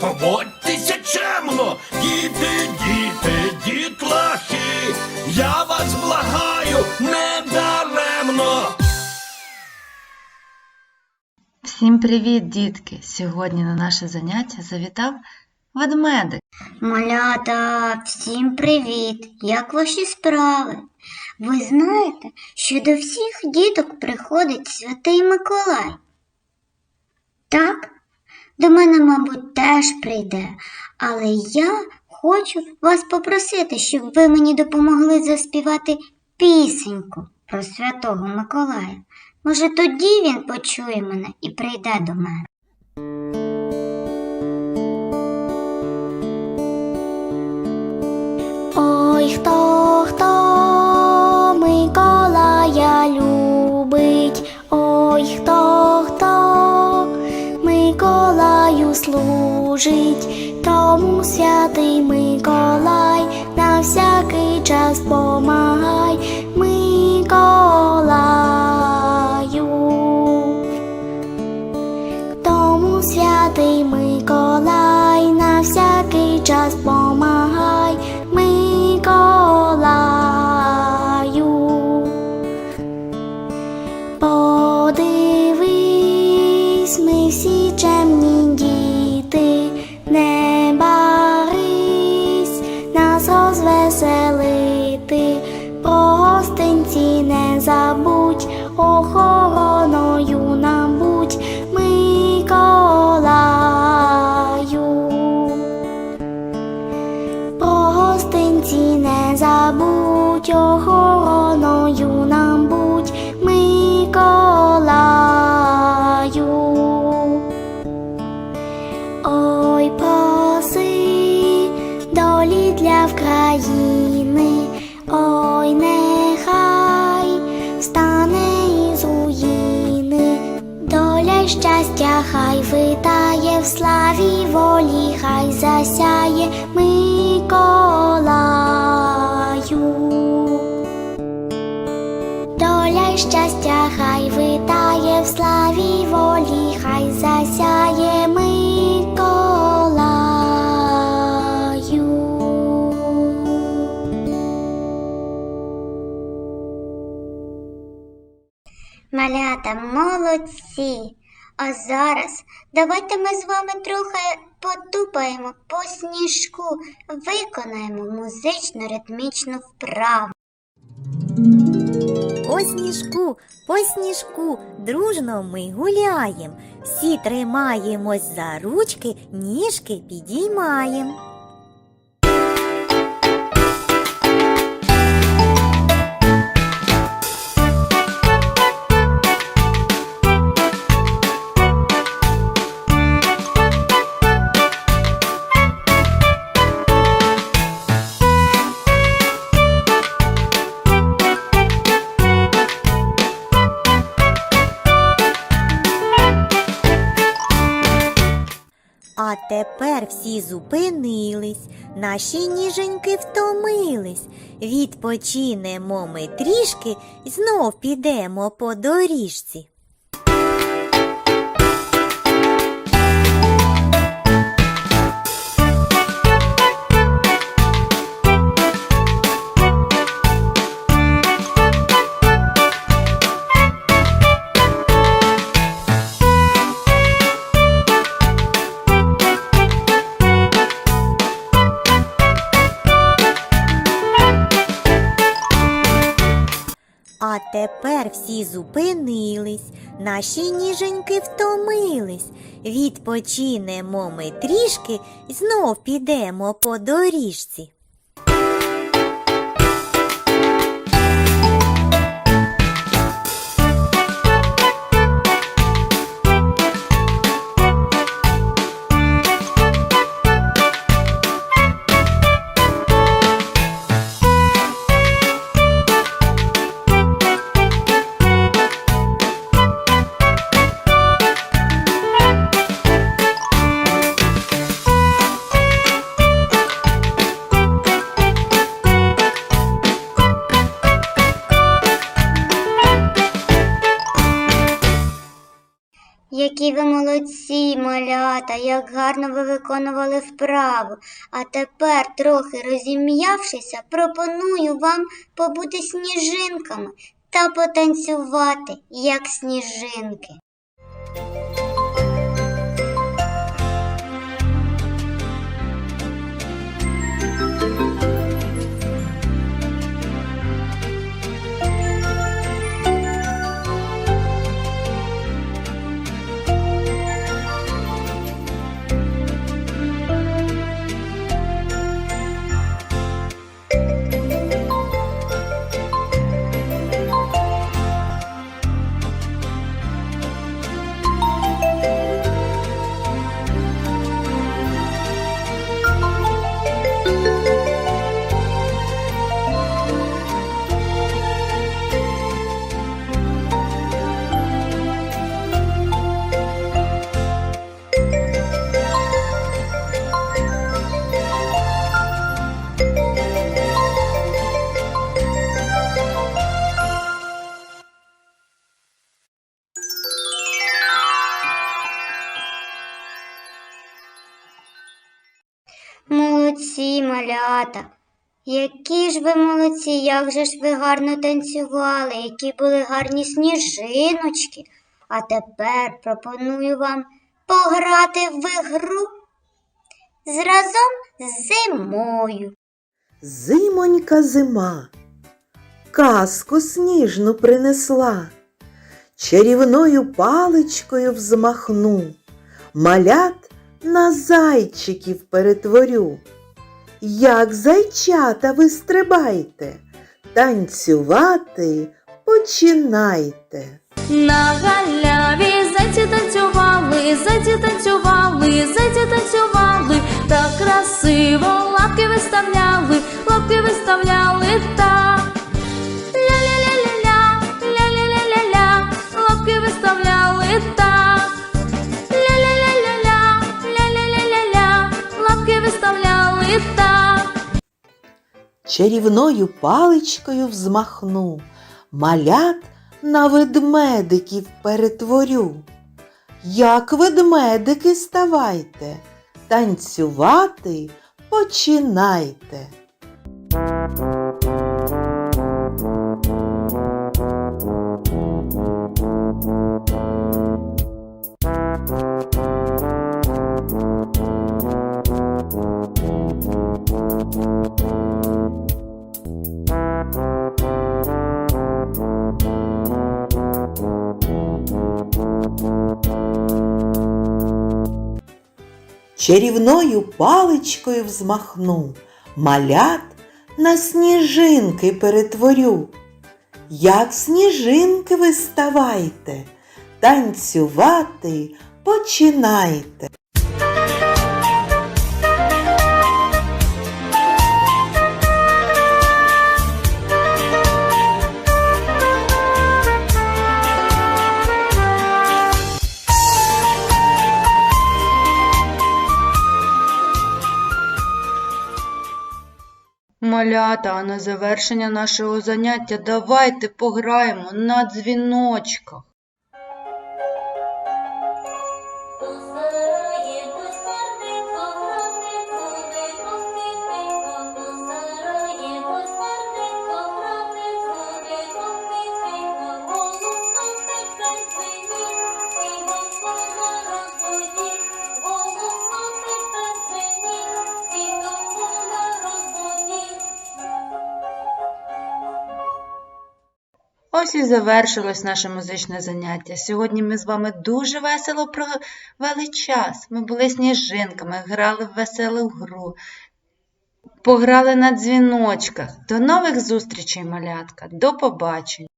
поводьтеся чемно, діти, діти, дітлахи, я вас благаю недаремно. Всім привіт, дітки! Сьогодні на наше заняття завітав ведмедик. Малята, всім привіт! Як ваші справи? Ви знаєте, що до всіх діток приходить Святий Миколай? Так, до мене, мабуть, теж прийде, але я хочу вас попросити, щоб ви мені допомогли заспівати пісеньку про святого Миколая. Може, тоді він почує мене і прийде до мене. Ой, хто, хто Миколая любить, ой, хто, служить, тому святий Миколай на всякий час помагай вкраїни, ой, нехай встане із руїни, доля щастя хай витає в славі волі, хай засяє. Миколаю. Доля щастя хай витає в славі волі, хай засяє Малята, молодці! А зараз давайте ми з вами трохи потупаємо по сніжку, виконаємо музично-ритмічну вправу. По сніжку, по сніжку, дружно ми гуляєм. Всі тримаємось за ручки, ніжки підіймаєм. Всі зупинились, наші ніженьки втомились. Відпочинемо ми трішки знов підемо по доріжці. Тепер всі зупинились, наші ніженьки втомились. Відпочинемо ми трішки знов підемо по доріжці. Молодці, малята, як гарно ви виконували вправу. А тепер, трохи розім'явшися, пропоную вам побути сніжинками та потанцювати, як сніжинки. Малята. Які ж ви молодці, як же ж ви гарно танцювали, які були гарні сніжиночки. А тепер пропоную вам пограти в ігру зразом з зимою. Зимонька зима, казку сніжну принесла, чарівною паличкою взмахну, малят на зайчиків перетворю. Як зайчата ви стрибайте, танцювати починайте. На галяві зайці танцювали, зайці танцювали, зайці Чарівною паличкою взмахну, малят на ведмедиків перетворю. Як ведмедики ставайте, танцювати починайте. Чарівною паличкою взмахну, малят на сніжинки перетворю. Як сніжинки ви ставайте, танцювати починайте. Малята, а на завершення нашого заняття давайте пограємо на дзвіночках. Ось і завершилось наше музичне заняття. Сьогодні ми з вами дуже весело провели час. Ми були сніжинками, грали в веселу гру, пограли на дзвіночках. До нових зустрічей, малятка. До побачення!